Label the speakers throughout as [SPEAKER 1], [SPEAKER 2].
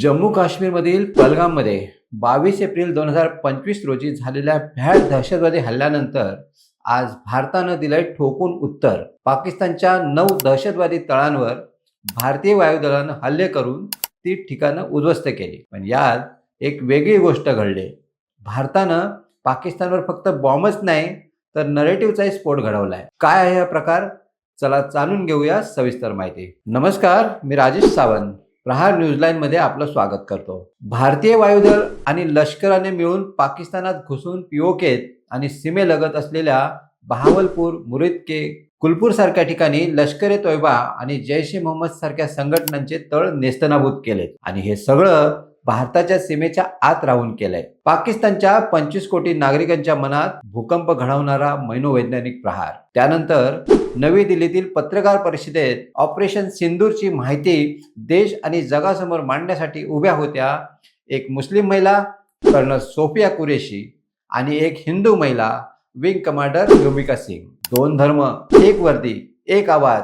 [SPEAKER 1] जम्मू काश्मीरमधील पलगाममध्ये बावीस एप्रिल दोन हजार पंचवीस रोजी झालेल्या भ्याड दहशतवादी हल्ल्यानंतर आज भारतानं दिलंय ठोकून उत्तर. पाकिस्तानच्या नऊ दहशतवादी तळांवर भारतीय वायुदलानं हल्ले करून ती ठिकाणं उद्ध्वस्त केली. पण यात एक वेगळी गोष्ट घडली. भारतानं पाकिस्तानवर फक्त बॉम्बच नाही तर नरेटिव्हचाही स्फोट घडवलाय. काय आहे हा प्रकार? चला जाणून घेऊया सविस्तर माहिती. नमस्कार मी राजेश सावंत. प्रहार न्यूजलाईनमध्ये आपलं स्वागत करतो. भारतीय वायुदल आणि लष्कराने मिळून पाकिस्तानात घुसून पिओकेत आणि सीमेलगत असलेल्या बहावलपूर मुरिदके कुलपूर सारख्या ठिकाणी लष्कर ए तोयबा आणि जैश ए मोहम्मद सारख्या संघटनांचे तळ नेस्तनाभूत केलेत. आणि हे सगळं भारताच्या सीमेच्या आत राहून केलंय. पाकिस्तानच्या पंचवीस कोटी नागरिकांच्या मनात भूकंप घडवणारा मनोवैज्ञानिक प्रहार. त्यानंतर नवी दिल्लीतील पत्रकार परिषदेत ऑपरेशन सिंदूरची माहिती देश आणि जगासमोर मांडण्यासाठी उभ्या होत्या एक मुस्लिम महिला कर्नल सोफिया कुरेशी आणि एक हिंदू महिला विंग कमांडर योमिका सिंग. दोन धर्म एक वर्दी एक आवाज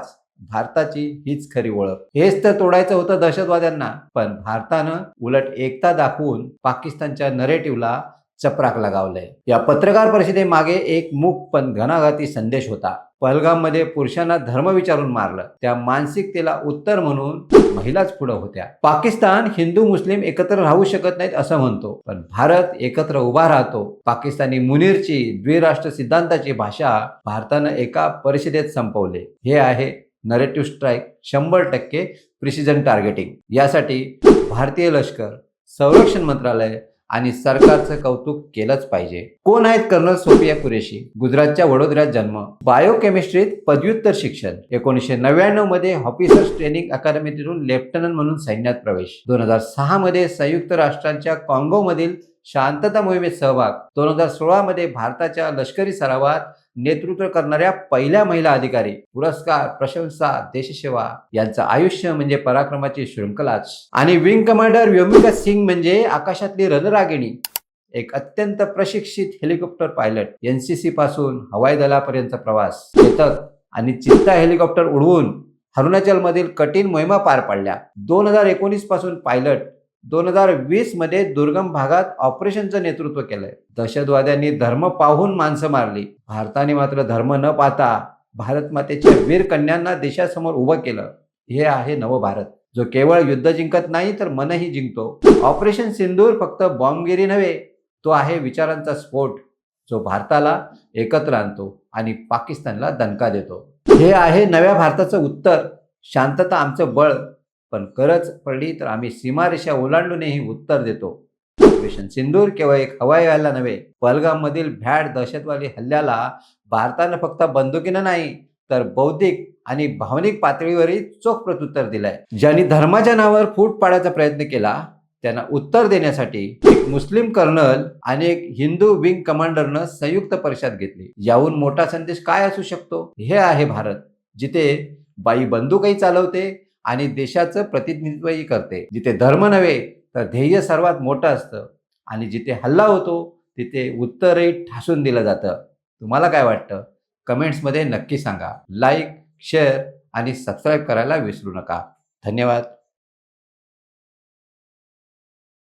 [SPEAKER 1] भारताची हीच खरी ओळख. हेच तर तोडायचं होतं दहशतवाद्यांना पण भारतानं उलट एकता दाखवून पाकिस्तानच्या नरेटिव्हला चपराक लगावलंय. या पत्रकार परिषदेमागे एक मूक पण घणाघाती संदेश होता. पहलगाममध्ये पुरुषांना धर्म विचारून मारलं. त्या मानसिकतेला उत्तर म्हणून महिलाच पुढे होत्या. पाकिस्तान हिंदू मुस्लिम एकत्र राहू शकत नाहीत असं म्हणतो पण भारत एकत्र उभा राहतो. पाकिस्तानी मुनीरची द्विराष्ट्र सिद्धांताची भाषा भारतानं एका परिषदेत संपवले. हे आहे नरेटिव्ह स्ट्राईक शंभर टक्के प्रिसिजन टार्गेटिंग यासाठी भारतीय लष्कर संरक्षण मंत्रालय आणि सरकारचं कौतुक केलंच पाहिजे. कोण आहेत कर्नल सोफिया कुरेशी? गुजरातच्या वडोदऱ्यात जन्म. बायोकेमिस्ट्रीत पदव्युत्तर शिक्षण. एकोणीसशे नव्याण्णवमध्ये ऑफिसर्स ट्रेनिंग अकादमीतून लेफ्टनंट म्हणून सैन्यात प्रवेश. दोन हजार सहा मध्ये संयुक्त राष्ट्रांच्या कॉंगो मधील शांतता मोहिमेत सहभाग. दोन हजार सोळा मध्ये भारताच्या लष्करी सरावात नेतृत्व करणाऱ्या पहिल्या महिला अधिकारी. पुरस्कार प्रशंसा देशसेवा यांचं आयुष्य म्हणजे पराक्रमाची शृंखलाच आणि विंग कमांडर व्योमिका सिंग म्हणजे आकाशातली रणरागिणी एक अत्यंत प्रशिक्षित हेलिकॉप्टर पायलट एनसीसी पासून हवाई दलापर्यंत प्रवास चेतक आणि चित्ता हेलिकॉप्टर उडवून अरुणाचल मधील कठीण मोहिमा पार पाडल्या. दोन हजार एकोणीसपासून पायलट दोन हजार वीसमध्ये दुर्गम भागात ऑपरेशनचं नेतृत्व केलंय. दहशतवाद्यांनी धर्म पाहून माणसं मारली. भारताने मात्र धर्म न पाहता भारत मातेच्या वीर कन्यांना देशासमोर उभं केलं. हे आहे नवभारत जो केवळ युद्ध जिंकत नाही तर मनही जिंकतो. ऑपरेशन सिंदूर फक्त बॉम्बगिरी नव्हे तो आहे विचारांचा स्फोट. जो भारताला एकत्र आणतो आणि पाकिस्तानला दणका देतो. हे आहे नव्या भारताचं उत्तर. शांतता आमचं बळ. पण गरज पडली तर आम्ही सीमारेषा ओलांडूनही उत्तर देतो. ऑपरेशन सिंदूर केवळ एक हवाई हल्ला नव्हे पलगाममधील भ्याड दहशतवादी हल्ल्याला भारतानं फक्त बंदुकीनं नाही तर बौद्धिक आणि भावनिक पातळीवरही चोख प्रत्युत्तर दिलंय. ज्यांनी धर्माच्या नावावर फूट पाडायचा प्रयत्न केला त्यांना उत्तर देण्यासाठी एक मुस्लिम कर्नल आणि एक हिंदू विंग कमांडरनं संयुक्त परिषद घेतली. याहून मोठा संदेश काय असू शकतो? हे आहे भारत जिथे बाई बंदूकही चालवते आणि देशाचं प्रतिनिधित्वही करते. जिथे धर्म नव्हे तर ध्येय सर्वात मोठं असतं. आणि जिथे हल्ला होतो तिथे उत्तरही ठासून दिलं जातं. तुम्हाला काय वाटतं? कमेंट्समध्ये नक्की सांगा. लाईक शेअर आणि सबस्क्राईब करायला विसरू नका. धन्यवाद.